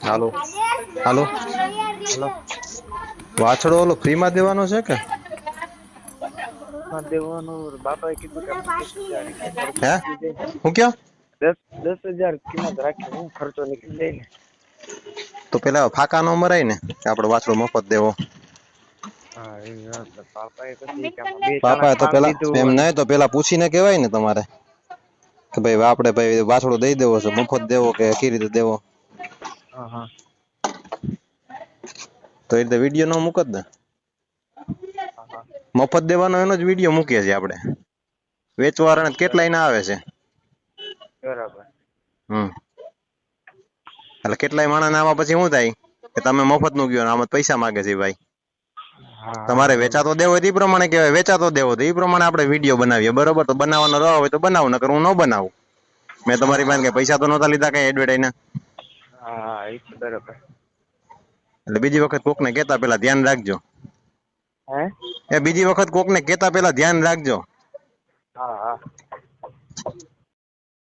હાલો હાલો વાછડો ઓલો ફ્રી માં દેવાનો છે કે માં દેવાનું બાપાએ કીધું કે દસ હજાર હે હું કયો દસ દસ હજાર કિંમત રાખી હું ખર્ચો નીકળી જાય ને તો પેલા ફાકા નો મરાય ને કે આપડે વાછડો મફત દેવો હા એ વાત છે. બાપાએ પછી કે આમાં બે પાપા તો જણા પેલા કામ એમ લીધું નહીં તો પેલા પૂછીને કહેવાય ને તમારે કે ભાઈ આપણે ભાઈ વાછડો દઈ દેવો છે મફત દેવો કે કઈ રીતે દેવો હા હા. તો એ રીતે વીડિયો નો મૂક જ ને. હા હા. મફત દેવાનો એનો જ વીડિયો મૂકીએ છીએ આપણે. વેચવાવાળાને કેટલા એના આવે છે? બરાબર. હમ. એટલે કેટલાય માણસ આમાં પછી શું થાય? કે તમે મફતનું ગયો આમાં પૈસા માંગે છે ભાઈ. તમારે વેચાતો દેવો ઈ પ્રમાણે કહેવાય. વેચાતો દેવો તો એ પ્રમાણે આપણે વીડિયો બનાવીએ. બરોબર? તો બનાવવાનો રહ્યો હોય તો બનાવું. નકર હું ન બનાવું. મેં તમારી પાસે પૈસા તો નહોતા લીધા કઈ એડવર્ટાઈઝ હા એ તો બરાબર. એટલે બીજી વખત કોકને કહેતા પહેલા ધ્યાન રાખજો. હે? એ બીજી વખત કોકને કહેતા પેલા ધ્યાન રાખજો. હા હા.